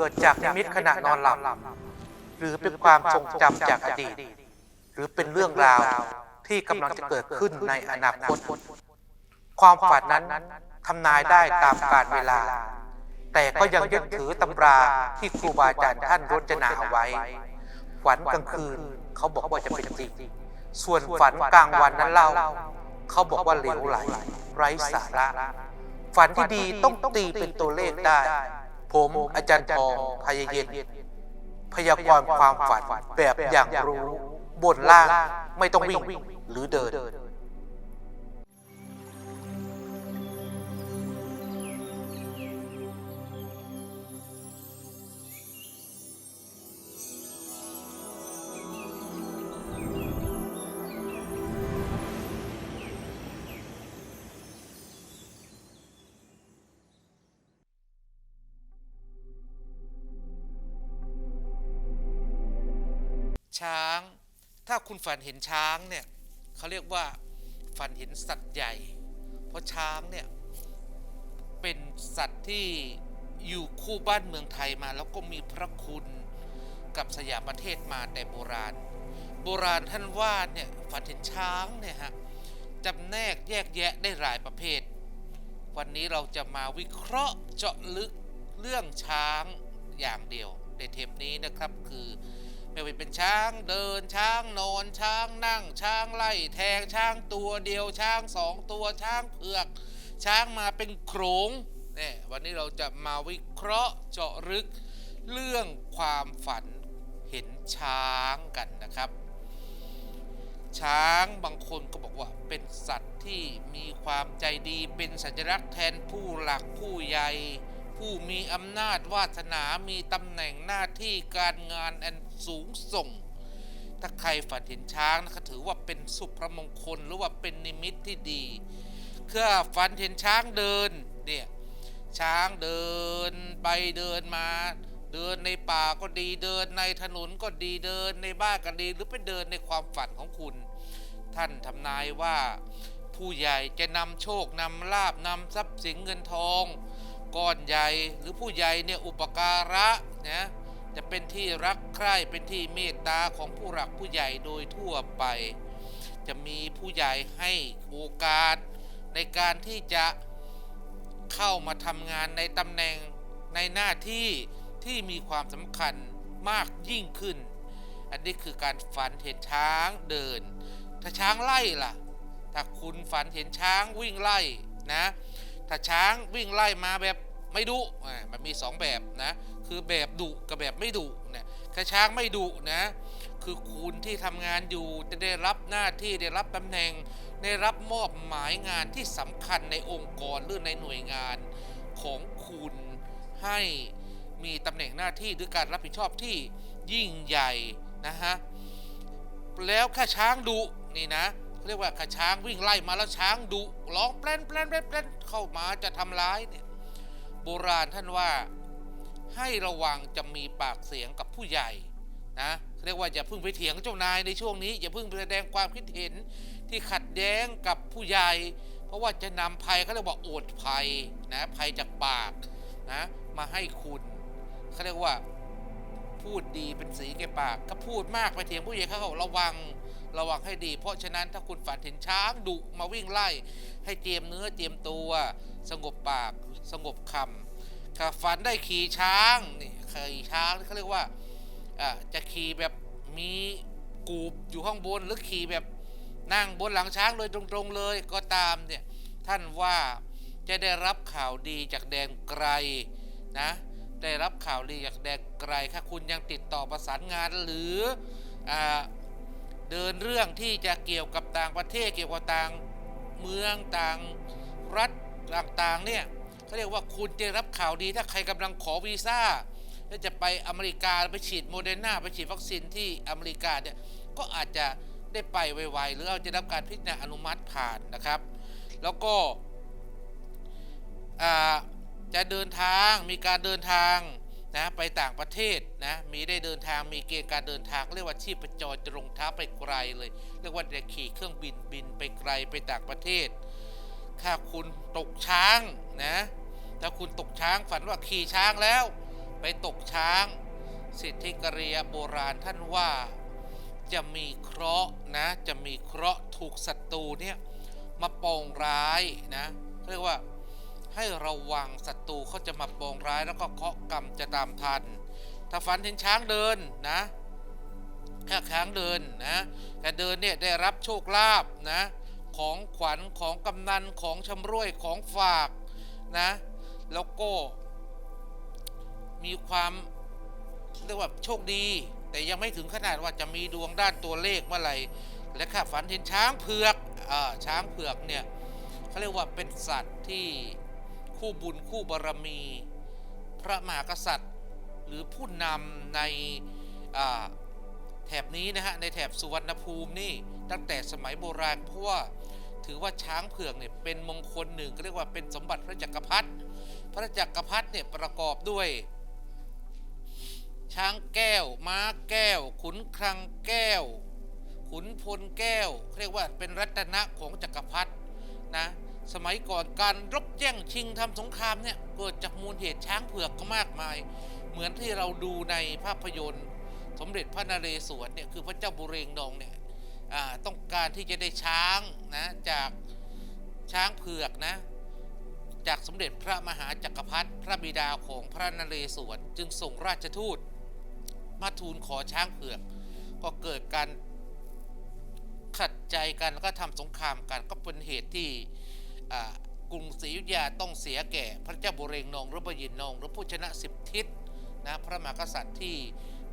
เกิดจากนิมิตขณะนอนหลับ หรือเป็นความทรงจำจากอดีต หรือเป็นเรื่องราวที่กำลังจะเกิดขึ้นในอนาคต ความฝันนั้นทำนายได้ตามกาลเวลา แต่ก็ยังยึดถือตำราที่ครูบาอาจารย์ท่านรจนาเอาไว้ฝันกลางคืน เขาบอกว่าจะเป็นจริง ส่วนฝันกลางวันนั้นเล่า เขาบอกว่าเหลวไหล ไร้สาระ ฝันที่ดีต้องตีเป็นตัวเลขได้ ผมอาจารย์พอพยเย็นพยากรณ์ความฝันแบบอย่างรู้ บนล่างไม่ต้องวิ่งหรือเดิน ช้าง ถ้าคุณฝันเห็นช้างเนี่ยเขาเรียกว่าฝันเห็นสัตว์ใหญ่ เพราะช้างเนี่ยเป็นสัตว์ที่อยู่คู่บ้านเมืองไทยมา แล้วก็มีพระคุณกับสยามประเทศมาแต่โบราณ โบราณท่านว่าเนี่ยฝันเห็นช้างเนี่ยฮะจำแนกแยกแยะได้หลายประเภท วันนี้เราจะมาวิเคราะห์เจาะลึกเรื่องช้างอย่างเดียวในเทปนี้นะครับคือ ไม่ว่าเป็นช้างเดินช้างนอนช้างนั่ง ช้างไล่แทงช้างตัวเดียวช้างสองตัวช้างเผือก ช้างมาเป็นโขลงเนี่ยวันนี้เราจะมาวิเคราะห์เจาะลึกเรื่องความฝันเห็นช้างกันนะครับ ช้างบางคนก็บอกว่าเป็นสัตว์ที่มีความใจดีเป็นสัญลักษณ์แทนผู้หลักผู้ใหญ่ผู้มีอำนาจวาสนามีตำแหน่งหน้าที่การงานอัน สูงส่ง ถ้าใครฝันเห็นช้างนะก็ถือว่าเป็นสุภมงคลหรือว่าเป็นนิมิตที่ดีเพื่อฝันเห็นช้างเดินเนี่ยช้างเดินไปเดินมา เดินในป่าก็ดีเดินในถนนก็ดีเดินในบ้านก็ดี หรือไปเดินในความฝันของคุณ ท่านทำนายว่า ผู้ใหญ่จะนำโชคนำลาบนำทรัพย์สินเงินทองก้อนใหญ่หรือผู้ใหญ่เนี่ยอุปการะนะ จะเป็นที่รักใคร่เป็นที่เมตตาของผู้หลักผู้ใหญ่โดยทั่วไป จะมีผู้ใหญ่ให้โอกาส ในการที่จะเข้ามาทำงานในตำแหน่งในหน้าที่ที่มีความสำคัญมากยิ่งขึ้น อันนี้คือการฝันเห็นช้างเดิน ถ้าช้างไล่ล่ะ ถ้าคุณฝันเห็นช้างวิ่งไล่นะ ถ้าช้างวิ่งไล่มาแบบไม่ดุมันมีสองแบบนะ คือแบบดุกับแบบไม่ดุเนี่ยถ้าช้างไม่ดุนะ คือคุณที่ทำงานอยู่จะได้รับหน้าที่ได้รับตำแหน่ง ได้รับมอบหมายงานที่สำคัญในองค์กรหรือในหน่วยงานของคุณให้มีตำแหน่งหน้าที่หรือการรับผิดชอบที่ยิ่งใหญ่นะฮะแล้วข้าช้างดุนี่นะเขาเรียกว่าข้าช้างวิ่งไล่มาแล้วช้างดุร้องแปลนแปลนแปลนแปลนเข้ามาจะทำร้ายเนี่ยโบราณท่านว่า ให้ระวังจะมีปากเสียงกับผู้ใหญ่นะเรียกว่าอย่าพิ่งไปเถียงเจ้านายในช่วงนี้อย่าพิ่งไปแสดงความคิดเห็นที่ขัดแย้งกับผู้ใหญ่ เพราะว่าจะนำภัยเขาเรียกว่าโอดภัยนะภัยจากปากนะมาให้คุณเขาเรียกว่าพูดดีเป็นสีแก่ปากก็พูดมากไปเถียงผู้ใหญ่เขาระวังระวังให้ดี เพราะฉะนั้นถ้าคุณฝันเห็นช้างดุมาวิ่งไล่ ให้เตรียมเนื้อเตรียมตัว สงบปาก สงบคำ ถ้าฝันได้ขี่ช้างนี่ขี่ช้างเขาเรียกว่าจะขี่แบบมีกูบอยู่ข้างบนหรือขี่แบบนั่งบนหลังช้างเลยตรงๆเลยก็ตามเนี่ยท่านว่าจะได้รับข่าวดีจากแดนไกลนะได้รับข่าวดีจากแดนไกลถ้าคุณยังติดต่อประสานงานหรืออเดินเรื่องที่จะเกี่ยวกับต่างประเทศเกี่ยวกับต่างเมืองต่างรัฐต่างๆเนี่ย เขาเรียกว่าคุณจะรับข่าวดีถ้าใครกำลังขอวีซ่าแล้วจะไปอเมริกาไปฉีดโมเดอร์นาไปฉีดวัคซีนที่อเมริกาเนี่ยก็อาจจะได้ไปไวๆหรือเอาจะรับการพิจารณาอนุมัติผ่านนะครับ แล้วก็จะเดินทางมีการเดินทางนะไปต่างประเทศนะมีได้เดินทางมีเกณฑ์การเดินทาง เรียกว่าชีพจรจะลงท้าไปไกลเลย เรียกว่าจะขี่เครื่องบินบินไปไกลไปต่างประเทศ ถ้าคุณตกช้างนะ ถ้าคุณตกช้างฝันว่าขี่ช้างแล้ว ไปตกช้าง สิทธิกริยโบราณท่านว่า จะมีเคราะห์นะจะมีเคราะห์ถูกศัตรูเนี่ยมาปองร้ายนะเรียกว่าให้ระวังศัตรูเขาจะมาปองร้ายแล้วก็เคาะกรรมจะตามทัน ถ้าฝันเห็นช้างเดินนะถ้าช้างเดินนะแต่เดินเนี่ยได้รับโชคลาภนะของขวัญของกำนันของชำร่วยของฝากนะ แล้วก็มีความเรียกว่าโชคดี แต่ยังไม่ถึงขนาดว่าจะมีดวงด้านตัวเลขเมื่อไหร่และข้าฝันเห็นช้างเผือกอช้างเผือกเนี่ยเขาเรียกว่าเป็นสัตว์ที่คู่บุญคู่บารมี พระมหากษัตริย์ หรือผู้นำในแถบนี้นะฮะในแถบสุวรรณภูมินี่ตั้งแต่สมัยโบราณเพราะว่าถือว่าช้างเผือกเนี่ยเป็นมงคลหนึ่งก็เรียกว่าเป็นสมบัติพระจักรพรรดิ พระจักรพรรดิเนี่ยประกอบด้วย ช้างแก้ว ม้าแก้ว ขุนคลังแก้ว ขุนพลแก้วเรียกว่าเป็นรัตนะของจักรพรรดินะสมัยก่อนการรบแย่งชิงทำสงครามเนี่ยเกิดจากมูลเหตุช้างเผือกก็มากมาย เหมือนที่เราดูในภาพยนตร์ สมเด็จพระนเรศวรเนี่ยคือพระเจ้าบุเรงนองเนี่ยต้องการที่จะได้ช้างนะจากช้างเผือกนะ จากสมเด็จพระมหาจักรพรรดิพระบิดาของพระนเรศวรจึงส่งราชทูต มาทูลขอช้างเผือก ก็เกิดการขัดใจกันแล้วก็ทำสงครามกันก็เป็นเหตุที่กรุงศรีอยุธยาต้องเสียแก่ พระเจ้าบุเรงนองหรือพระยินนองหรือผู้ชนะสิบทิศนะพระมหากษัตริย์ที่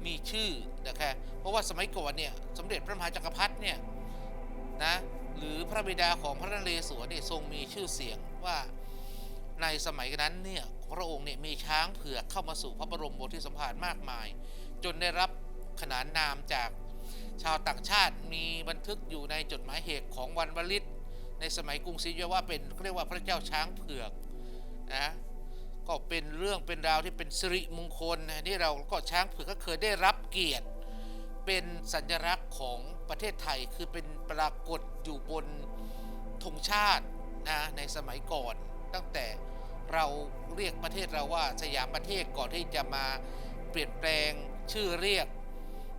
มีชื่อนะครับเพราะว่าสมัยก่อนเนี่ยสมเด็จพระมหาจักรพรรดิเนี่ยนะหรือพระบิดาของพระนเรศวรเนี่ยทรงมีชื่อเสียงว่า ในสมัยนั้นเนี่ยพระองค์เนี่ยมีช้างเผือกเข้ามาสู่พระบรมโพธิสมภารมากมาย จนได้รับขนานนามจากชาวต่างชาติมีบันทึกอยู่ในจดหมายเหตุของวันวลิตในสมัยกรุงศรีอยุธยาว่าเป็นเรียกว่าพระเจ้าช้างเผือกนะก็เป็นเรื่องเป็นราวที่เป็นสิริมงคลนี่เราก็ช้างเผือกก็เคยได้รับเกียรติ เป็นสัญลักษณ์ของประเทศไทยคือเป็นปรากฏอยู่บนธงชาตินะในสมัยก่อน ตั้งแต่เราเรียกประเทศเราว่าสยามประเทศก่อนที่จะมาเปลี่ยนแปลงชื่อเรียก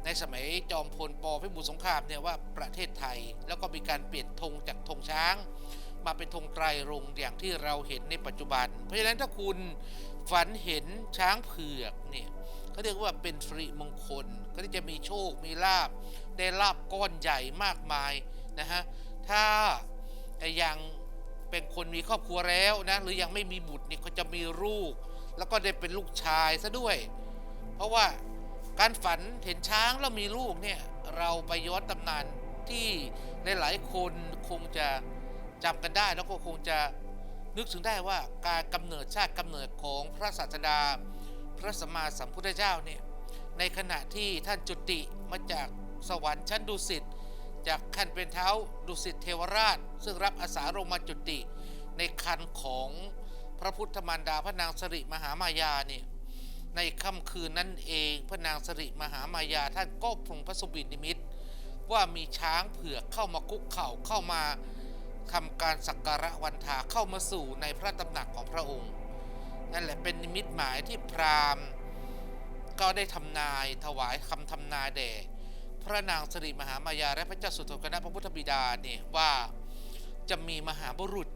ในสมัยจอมพลปพิบูลสงครามเนี่ยว่าประเทศไทย แล้วก็มีการเปลี่ยนธงจากธงช้าง มาเป็นธงไตรรงอย่างที่เราเห็นในปัจจุบัน เพราะฉะนั้นถ้าคุณฝันเห็นช้างเผือกเนี่ยเขาเรียกว่าเป็นสิริมงคลก็จะมีโชคมีลาบได้ลาบก้อนใหญ่มากมายนะฮะถ้ายัง เป็นคนมีครอบครัวแล้วนะหรือยังไม่มีบุตรเนี่ยก็จะมีลูก แล้วก็ได้เป็นลูกชายซะด้วย เพราะว่าการฝันเห็นช้างแล้วมีลูกเนี่ยเราไปย้อนตำนานที่หลายๆคนคงจะจำกันได้ แล้วก็คงจะนึกถึงได้ว่าการกำเนิดชาติกำเนิดของพระศาสดา พระสัมมาสัมพุทธเจ้าเนี่ยในขณะที่ท่านจุติมาจากสวรรค์ชั้นดุสิต จากขั้นเป็นเท้าดุสิตเทวราช ซึ่งรับอาสาลงมาจุติในคันของพระพุทธมารดาพระนางสริมหามายาเนี่ยในค่ำคืนนั้นเองพระนางสริมหามายาท่านก็พรงพระสุบินนิมิต ว่ามีช้างเผือกเข้ามาคุกเข่าเข้ามาทำการสักการะวันทาเข้ามาสู่ในพระตำหนักของพระองค์ นั่นแหละเป็นนิมิตหมายที่พราหมณ์ก็ได้ทำนายถวายคำทำนายแด่ พระนางสิริมหามายาและพระเจ้าสุโธทนะพระพุทธบิดาเนี่ยว่าจะมีมหาบุรุษ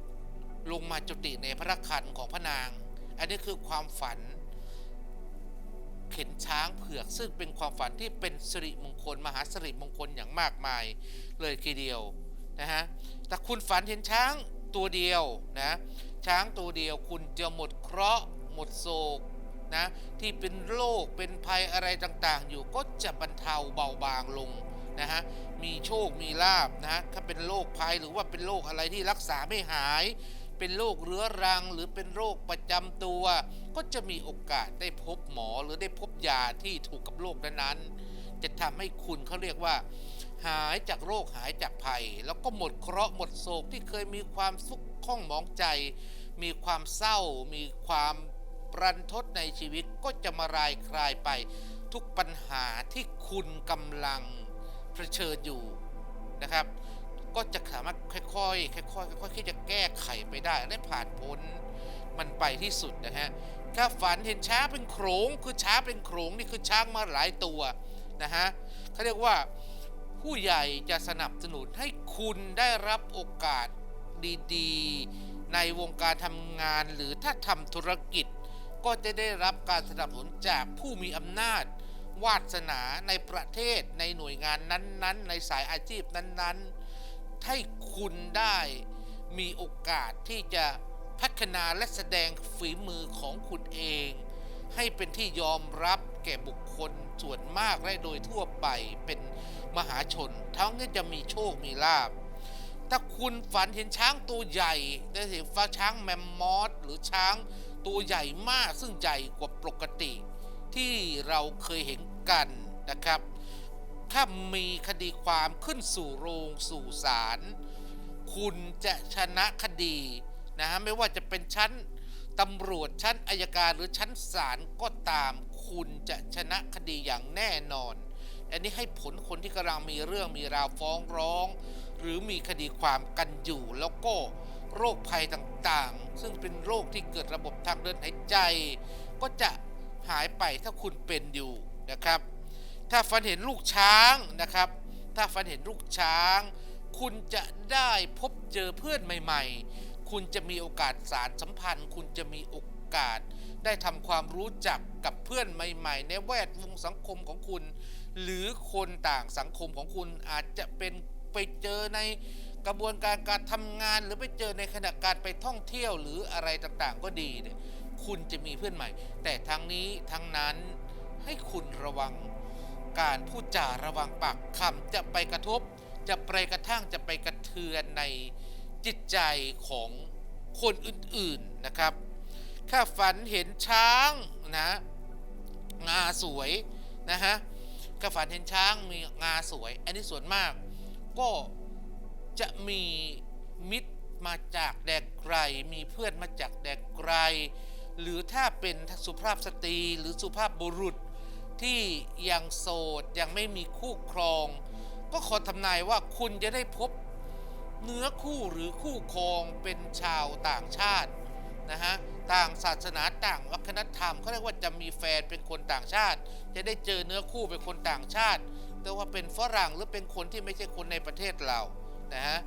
ลงมาจุติในพระคันของพระนาง อันนี้คือความฝัน เข็นช้างเผือกซึ่งเป็นความฝันที่เป็นสิริมงคล มหาสิริมงคลอย่างมากมายเลยทีเดียวนะฮะแต่คุณฝันเห็นช้างตัวเดียวนะช้างตัวเดียวคุณจะหมดเคราะห์หมดโศก นะที่เป็นโรคเป็นภัยอะไรต่างๆ อยู่ก็จะบรรเทาเบาบางลงนะฮะมีโชคมีลาบนะถ้าเป็นโรคภัยหรือว่าเป็นโรคอะไรที่รักษาไม่หาย เป็นโรคเรื้อรังหรือเป็นโรคประจำตัว ก็จะมีโอกาสได้พบหมอหรือได้พบยาที่ถูกกับโรคนั้นๆจะทำให้คุณเขาเรียกว่า หายจากโรคหายจากภัย แล้วก็หมดเคราะห์หมดโศกที่เคยมีความสุขข้องมองใจ มีความเศร้า มีความ รันทดในชีวิตก็จะมารายคลายไป ทุกปัญหาที่คุณกำลังเผชิญอยู่นะครับ ก็จะสามารถค่อยๆค่อยๆค่อยๆที่จะแก้ไขไปได้และผ่านพ้นมันไปที่สุดนะฮะถ้าฝันเห็นช้างเป็นโขลงคือช้างเป็นโขลงนี่คือช้างมาหลายตัวนะฮะเขาเรียกว่าผู้ใหญ่จะสนับสนุนให้คุณได้รับโอกาสดีๆ ในวงการทำงานหรือถ้าทำธุรกิจ ก็จะได้รับการสนับสนุนจากผู้มีอำนาจ วาสนาในประเทศในหน่วยงานนั้นๆ ในสายอาชีพนั้นๆ ให้คุณได้มีโอกาสที่จะพัฒนาและแสดงฝีมือของคุณเอง ให้เป็นที่ยอมรับแก่บุคคลส่วนมากและโดยทั่วไปเป็นมหาชน ทั้งนี้จะมีโชคมีลาบถ้าคุณฝันเห็นช้างตัวใหญ่ได้เห็นฟ้าช้างแมมมอสหรือช้าง ตัวใหญ่มากซึ่งใหญ่กว่าปกติ ที่เราเคยเห็นกันนะครับ ถ้ามีคดีความขึ้นสู่โรงสู่ศาลคุณจะชนะคดีนะฮะไม่ว่าจะเป็นชั้นตำรวจชั้นอายการหรือชั้นศาลก็ตามคุณจะชนะคดีอย่างแน่นอน อันนี้ให้ผลคนที่กำลังมีเรื่องมีราวฟ้องร้อง หรือมีคดีความกันอยู่แล้วก็ โรคภัยต่างๆ ซึ่งเป็นโรคที่เกิดระบบทางเดินหายใจ ก็จะหายไปถ้าคุณเป็นอยู่นะครับ ถ้าฝันเห็นลูกช้างนะครับ ถ้าฝันเห็นลูกช้าง คุณจะได้พบเจอเพื่อนใหม่ ๆ คุณจะมีโอกาสสารสัมพันธ์ คุณจะมีโอกาส ได้ทำความรู้จักกับเพื่อนใหม่ ๆ ในแวดวงสังคมของคุณ หรือคนต่างสังคมของคุณอาจจะเป็นไปเจอใน กระบวนการการทำงานหรือไปเจอในขณะการไปท่องเที่ยวหรืออะไรต่างๆ ก็ดีเนี่ยคุณจะมีเพื่อนใหม่ แต่ทั้งนี้ทั้งนั้นให้คุณระวังการพูดจาระวังปากคำจะไปกระทบ จะไปกระทั่งจะไปกระเทือนในจิตใจของคนอื่นๆนะครับ ถ้าฝันเห็นช้างนะงาสวยนะฮะถ้าฝันเห็นช้างมีงาสวย อันนี้ส่วนมากก็ จะมีมิตรมาจากแดกไกล มีเพื่อนมาจากแดกไกล หรือถ้าเป็นสุภาพสตรีหรือสุภาพบุรุษที่ยังโสดยังไม่มีคู่ครอง ก็ขอทำนายว่าคุณจะได้พบเนื้อคู่หรือคู่ครองเป็นชาวต่างชาตินะฮะต่างศาสนาต่างวัฒนธรรมเขาเรียกว่าจะมีแฟนเป็นคนต่างชาติ จะได้เจอเนื้อคู่เป็นคนต่างชาติ แต่ว่าเป็นฝรั่งหรือเป็นคนที่ไม่ใช่คนในประเทศเรา นะฮะ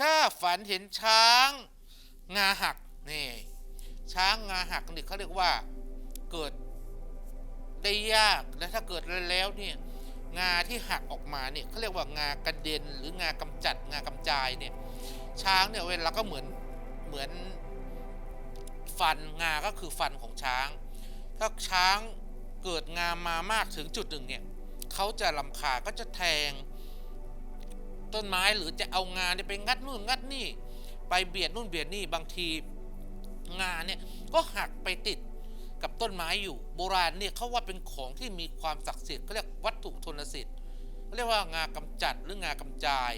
ถ้าฝันเห็นช้างงาหักนี่ช้างงาหักนี่เขาเรียกว่าเกิดได้ยากและถ้าเกิดแล้วเนี่ยงาที่หักออกมาเนี่ยเขาเรียกว่างากระเด็นหรืองากำจัดงากำจายเนี่ยช้างเนี่ยเวลาก็เหมือนเหมือนฟันงาก็คือฟันของช้าง ถ้าช้างเกิดงามามากถึงจุดหนึ่งเนี่ยเขาจะลำคาก็จะแทง ต้นไม้หรือจะเอางานเนี่ยไปงัดนู่นงัดนี่ ไปเบียดนู่นเบียดนี่บางทีงานเนี่ยก็หักไปติดกับต้นไม้อยู่โบราณเนี่ยเขาว่าเป็นของที่มีความศักดิ์สิทธิ์เขาเรียกวัตถุทนสิทธิ์เขาเรียกว่างากำจัดหรืองากำจาย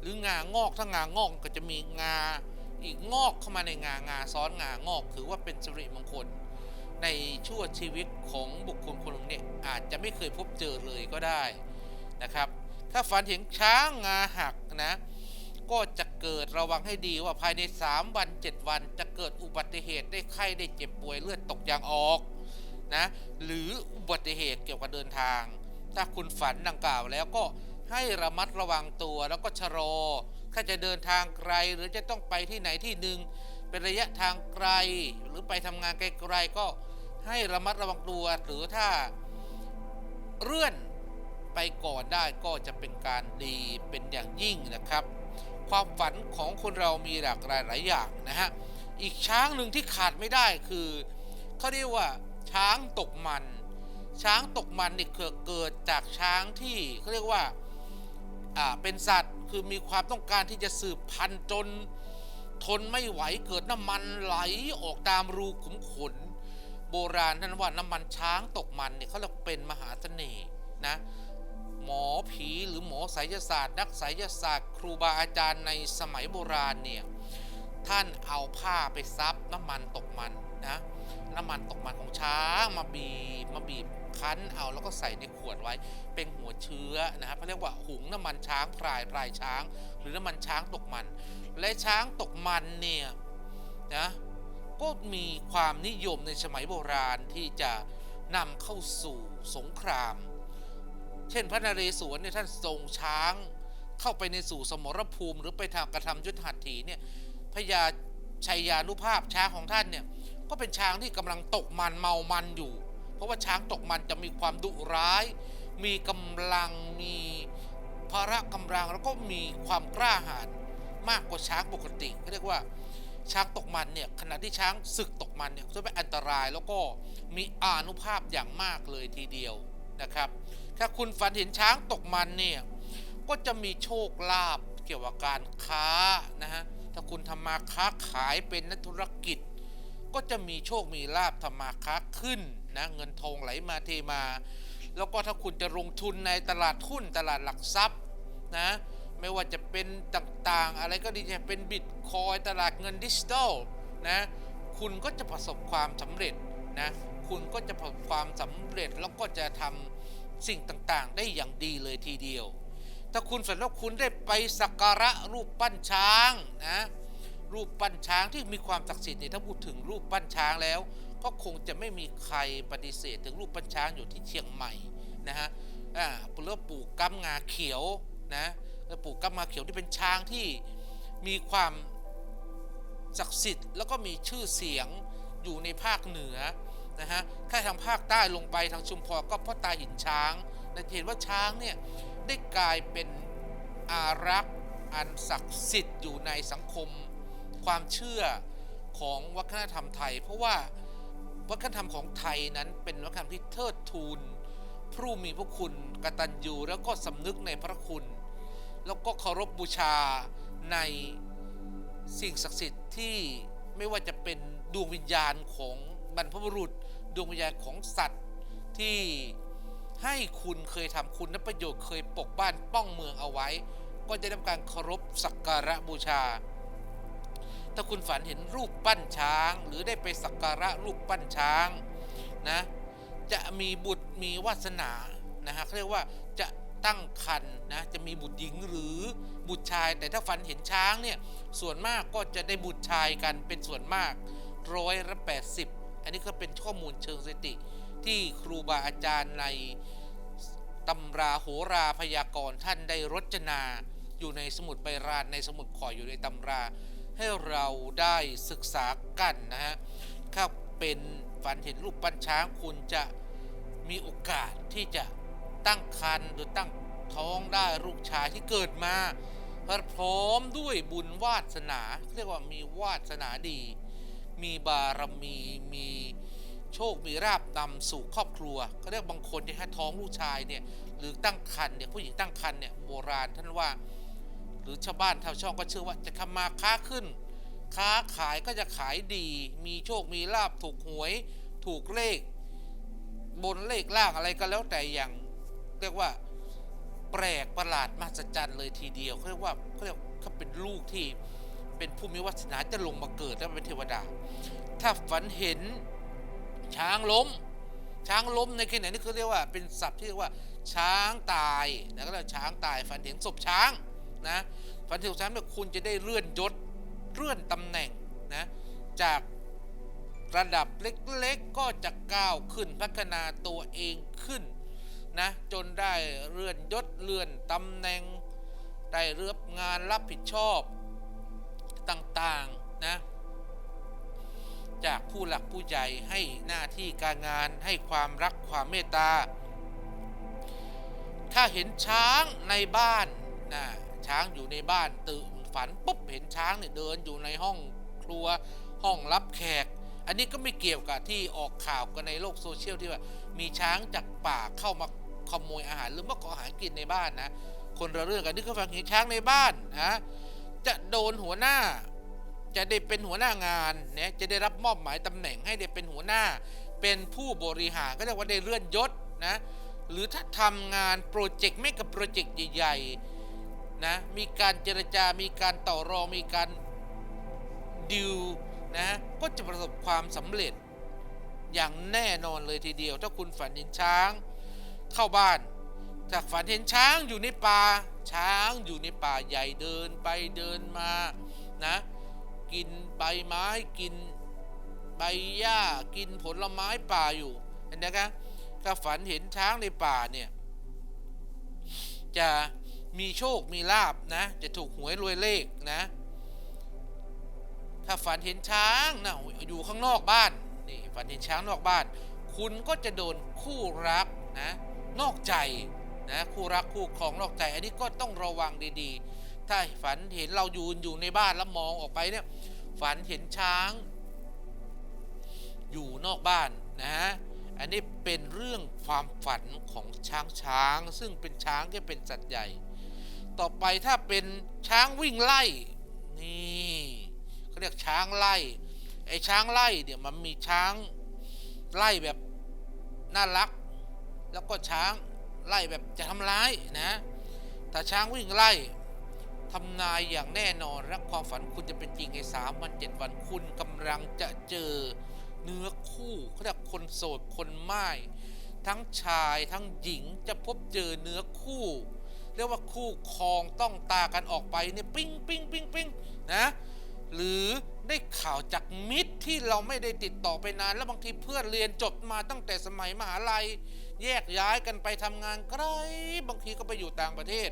หรืองางอกถ้างางอกก็จะมีงาอีกงอกเข้ามาในงางาซ้อนงางอกถือว่าเป็นสิริมงคล ในชั่วชีวิตของบุคคลคนหนึ่งเนี่ยอาจจะไม่เคยพบเจอเลยก็ได้นะครับ ถ้าฝันเห็นช้างงาหักนะ ก็จะเกิดระวังให้ดีว่าภายใน 3 วัน 7 วัน จะเกิดอุบัติเหตุได้ไข้ได้เจ็บป่วยเลือดตกยางออกนะหรืออุบัติเหตุเกี่ยวกับเดินทาง ถ้าคุณฝันดังกล่าวแล้วก็ให้ระมัดระวังตัวแล้วก็ชะลอถ้าจะเดินทางไกลหรือจะต้องไปที่ไหนที่หนึ่งเป็นระยะทางไกล หรือไปทำงานไกลๆก็ให้ระมัดระวังตัวหรือถ้าเลื่อน ไปก่อนได้ก็จะเป็นการดีเป็นอย่างยิ่งนะครับ ความฝันของคนเรามีหลากหลายหลายอย่างนะฮะอีกช้างหนึ่งที่ขาดไม่ได้คือเขาเรียกว่า ช้างตกมัน ช้างตกมันนี่คือเกิดจากช้างที่เขาเรียกว่าอ่าเป็นสัตว์คือมีความต้องการที่จะสืบพันธุ์จนทนไม่ไหวเกิดน้ำมันไหลออกตามรูขุมขน โบราณท่านว่าน้ำมันช้างตกมันเนี่ยเขาเรียกเป็นมหาเสน่ห์นะ หมอผีหรือหมอไสยศาสตร์ นักไสยศาสตร์ ครูบาอาจารย์ในสมัยโบราณเนี่ยท่านเอาผ้าไปซับน้ำมันตกมันนะน้ำมันตกมันของช้างมาบีบมาบีบคั้นเอาแล้วก็ใส่ในขวดไว้เป็นหัวเชื้อนะครับเขาเรียกว่าหุงน้ำมันช้างพรายพรายช้าง หรือน้ำมันช้างตกมัน และช้างตกมันเนี่ยนะก็มีความนิยมในสมัยโบราณที่จะนำเข้าสู่สงคราม เช่นพระนเรศวรเนี่ยท่านทรงช้างเข้าไปในสู่สมรภูมิ หรือไปทำกระทำยุทธหัตถีเนี่ยพญาชัยยานุภาพช้างของท่านเนี่ยก็เป็นช้างที่กำลังตกมันเมามันอยู่ เพราะว่าช้างตกมันจะมีความดุร้าย มีกำลังมีพละกำลังแล้วก็มีความกล้าหาญมากกว่าช้างปกติก็เรียกว่าช้างตกมันเนี่ยขณะที่ช้างศึกตกมันเนี่ยจะเป็นอันตรายแล้วก็มีอานุภาพอย่างมากเลยทีเดียวนะครับ ถ้าคุณฝันเห็นช้างตกมันเนี่ยก็จะมีโชคลาภเกี่ยวกับการค้านะฮะถ้าคุณทำมาค้าขายเป็นนักธุรกิจ ก็จะมีโชคมีลาภทำมาค้าขึ้นนะเงินทองไหลมาเทมา แล้วก็ถ้าคุณจะลงทุนในตลาดหุ้นตลาดหลักทรัพย์นะไม่ว่าจะเป็นต่างๆ อะไรก็ดีจะเป็นบิตคอยตลาดเงินดิจิทัลนะคุณก็จะประสบความสำเร็จนะคุณก็จะประสบความสำเร็จแล้วก็จะทำ สิ่งต่างๆ ได้อย่างดีเลยทีเดียว ถ้าคุณฝันว่าคุณได้ไปสักการะรูปปั้นช้างนะรูปปั้นช้างที่มีความศักดิ์สิทธิ์เนี่ยถ้าพูดถึงรูปปั้นช้างแล้ว ก็คงจะไม่มีใครปฏิเสธถึงรูปปั้นช้างอยู่ที่เชียงใหม่นะฮะอ่าเรียกว่าปู่กัมงาเขียวนะแล้วปู่กัมงาเขียวที่เป็นช้างที่มีความศักดิ์สิทธิ์แล้วก็มีชื่อเสียงอยู่ในภาคเหนือ นะฮะถ้าทางภาคใต้ลงไปทางชุมพรก็พ่อตาหินช้างนะเห็นว่าช้างเนี่ยได้กลายเป็นอารักษ์อันศักดิ์สิทธิ์อยู่ในสังคม ความเชื่อของวัฒนธรรมไทย เพราะว่าวัฒนธรรมของไทยนั้นเป็นวัฒนธรรมที่เทิดทูนผู้มีพระคุณกตัญญูแล้วก็สำนึกในพระคุณ แล้วก็เคารพบบูชาในสิ่งศักดิ์สิทธิ์ที่ไม่ว่าจะเป็นดวงวิญญาณของบรรพบุรุษ ดวงวิญญาณของสัตว์ที่ให้คุณเคยทำคุณประโยชน์เคยปกบ้านป้องเมืองเอาไว้ ก็จะได้รับการเคารพสักการะบูชา ถ้าคุณฝันเห็นรูปปั้นช้าง หรือได้ไปสักการะรูปปั้นช้างนะจะมีบุตรมีวาสนานะฮะเขาเรียกว่าจะตั้งคันนะจะมีบุตรหญิงหรือบุตรชาย แต่ถ้าฝันเห็นช้างเนี่ยส่วนมากก็จะได้บุตรชายกันเป็นส่วนมากร้อยละแปดสิบ อันนี้ก็เป็นข้อมูลเชิงสถิติ ที่ครูบาอาจารย์ในตำราโหราพยากรณ์ท่านได้รจนาอยู่ในสมุดใบรานในสมุดข่อยอยู่ในตำรา ให้เราได้ศึกษากันนะฮะถ้าเป็นฝันเห็นรูปปั้นช้างคุณจะมีโอกาสที่จะตั้งครรภ์หรือตั้งท้องได้ลูกชายที่เกิดมาพร้อมด้วยบุญวาสนา เรียกว่ามีวาสนาดี มีบารมีมีโชคมีราบนำสู่ครอบครัวก็เรียกบางคนที่ให้ท้องลูกชายเนี่ยหรือตั้งครรภ์เนี่ยผู้หญิงตั้งครรภ์เนี่ยโบราณท่านว่า หรือชาวบ้านชาวช่องก็เชื่อว่าจะทำมาค้าขึ้น ค้าขายก็จะขายดี มีโชคมีลาบถูกหวย ถูกเลข บนเลขล่างอะไรก็แล้วแต่อย่างเรียกว่าแปลกประหลาดมหัศจรรย์เลยทีเดียวเขาเรียกว่าเขาเรียกเขาเป็นลูกที่ เป็นผู้มีวาสนาจะลงมาเกิดแล้วเป็นเทวดา ถ้าฝันเห็นช้างล้ม ช้างล้มในขณะนี้คือเรียกว่าเป็นศัพท์ที่เรียกว่า ช้างตายนะก็เรียกช้างตาย ฝันเห็นศพช้างนะฝันเห็นศพช้างเนี่ยคุณจะได้เลื่อนยศเลื่อนตำแหน่งนะจากระดับเล็กๆก็จะก้าวขึ้นพัฒนาตัวเองขึ้นนะจนได้เลื่อนยศเลื่อนตำแหน่ง ได้รับงานรับผิดชอบ ต่างๆนะจากผู้หลักผู้ใหญ่ให้หน้าที่การงานให้ความรักความเมตตา ถ้าเห็นช้างในบ้านนะช้างอยู่ในบ้านตื่นฝันปุ๊บเห็นช้างเนี่ยเดินอยู่ในห้องครัวห้องรับแขก อันนี้ก็ไม่เกี่ยวกับที่ออกข่าวกันในโลกโซเชียลที่ว่ามีช้างจากป่าเข้ามาขโมยอาหารหรือมาขออาหารกินในบ้านนะ คนละเรื่องกันนี่ก็ฟังเห็นช้างในบ้านนะ จะโดนหัวหน้า จะได้เป็นหัวหน้างานเนี่ยจะได้รับมอบหมายตำแหน่งให้ได้เป็นหัวหน้า เป็นผู้บริหารก็เรียกว่าได้เลื่อนยศนะหรือถ้าทำงานโปรเจกต์ไม่กับโปรเจกต์ใหญ่ๆนะมีการเจรจา มีการต่อรองมีการดิวนะก็จะประสบความสำเร็จอย่างแน่นอนเลยทีเดียว ถ้าคุณฝันเห็นช้างเข้าบ้าน จากฝันเห็นช้างอยู่ในป่า ช้างอยู่ในป่าใหญ่เดินไปเดินมานะ กินใบไม้กินใบหญ้ากินผลไม้ป่าอยู่เห็นไหมครับถ้าฝันเห็นช้างในป่าเนี่ยจะมีโชคมีลาบนะ จะถูกหวยรวยเลขนะ ถ้าฝันเห็นช้างนะอยู่ข้างนอกบ้านนี่ฝันเห็นช้างนอกบ้าน คุณก็จะโดนคู่รักนะ นอกใจ นะคู่รักคู่ครองนอกใจอันนี้ก็ต้องระวังดีๆ ถ้าฝันเห็นเรายืนอยู่ในบ้านแล้วมองออกไปเนี่ยฝันเห็นช้าง อยู่นอกบ้านนะฮะอันนี้เป็นเรื่องความฝันของช้างช้าง ซึ่งเป็นช้างที่เป็นสัตว์ใหญ่ ต่อไปถ้าเป็นช้างวิ่งไล่นี่เขาเรียกช้างไล่ไอ้ช้างไล่เดี๋ยวมันมีช้างไล่แบบน่ารัก แล้วก็ช้าง ไล่แบบจะทำร้ายนะถ้าช้างวิ่งไล่ทำนายอย่างแน่นอนและความฝันคุณจะเป็นจริงในสามวันเจ็ดวันคุณกำลังจะเจอเนื้อคู่เขาเรียกคนโสดคนไม้ทั้งชายทั้งหญิงจะพบเจอเนื้อคู่ เรียกว่าคู่ครองต้องตากันออกไปเนี่ยปิ้งปิ้งปิ้งปิ้งนะหรือได้ข่าวจากมิตรที่เราไม่ได้ติดต่อไปนาน แล้วบางทีเพื่อนเรียนจบมาตั้งแต่สมัยมหาลัย แยกย้ายกันไปทำงานไกลบางทีก็ไปอยู่ต่างประเทศ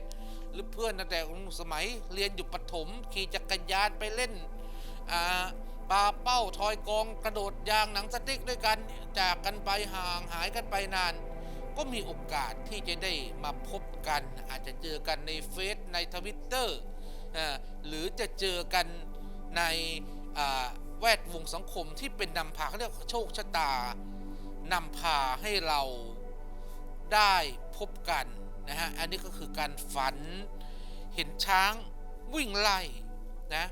หรือเพื่อนตั้งแต่สมัยเรียนอยู่ปฐมขี่จักรยานไปเล่นอ่าปาเป้าทอยกองกระโดดยางหนังสติ๊กด้วยกันจากกันไปห่างหายกันไปนาน ก็มีโอกาสที่จะได้มาพบกัน อาจจะเจอกันในเฟซในทวิตเตอร์หรือจะเจอกันในแวดวงสังคมที่เป็นนำพาเขาเรียกโชคชะตานำพาให้เรา ได้พบกันนะฮะ อันนี้ก็คือการฝันเห็นช้างวิ่งไล่นะ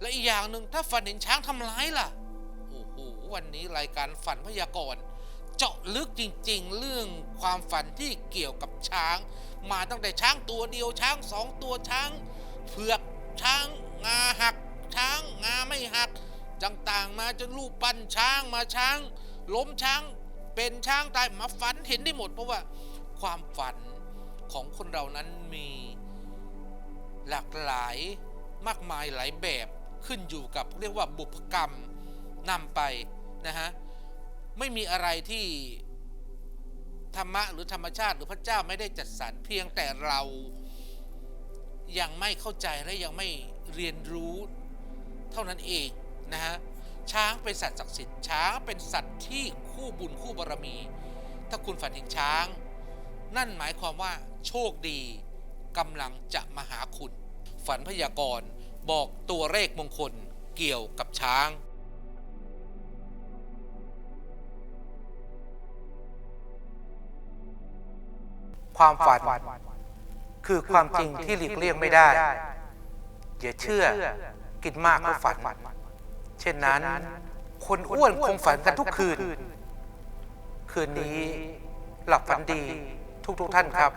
และอีกอย่างหนึ่งถ้าฝันเห็นช้างทำร้ายล่ะ โอ้โห วันนี้รายการฝันพยากรณ์เจาะลึกจริงๆ เรื่องความฝันที่เกี่ยวกับช้าง มาตั้งแต่ช้างตัวเดียวช้างสองตัวช้างเผือกช้างงาหัก ช้างงาไม่หักต่างๆ มาจนรูปปั้นช้างมาช้าง ล้มช้าง เป็นช้างตายมาฝันเห็นได้หมด เพราะว่าความฝันของคนเรานั้นมีหลากหลายมากมายหลายแบบขึ้นอยู่กับเรียกว่าบุพกรรมนำไปนะฮะไม่มีอะไรที่ธรรมะหรือธรรมชาติหรือพระเจ้าไม่ได้จัดสรรเพียงแต่เรายังไม่เข้าใจและยังไม่เรียนรู้เท่านั้นเองนะฮะ ช้างเป็นสัตว์ศักดิ์สิทธิ์ช้างเป็นสัตว์ที่คู่บุญคู่บารมี ถ้าคุณฝันเห็นช้าง นั่นหมายความว่า โชคดีกำลังจะมาหาคุณ ฝันพยากรณ์บอกตัวเลขมงคลเกี่ยวกับช้างความฝันคือความจริงที่หลีกเลี่ยงไม่ได้ อย่าเชื่อ กินมากก็ฝัน เช่นนั้น คนอ้วนคงฝันกันทุกคืน คืนนี้หลับฝันดีทุกๆท่านครับ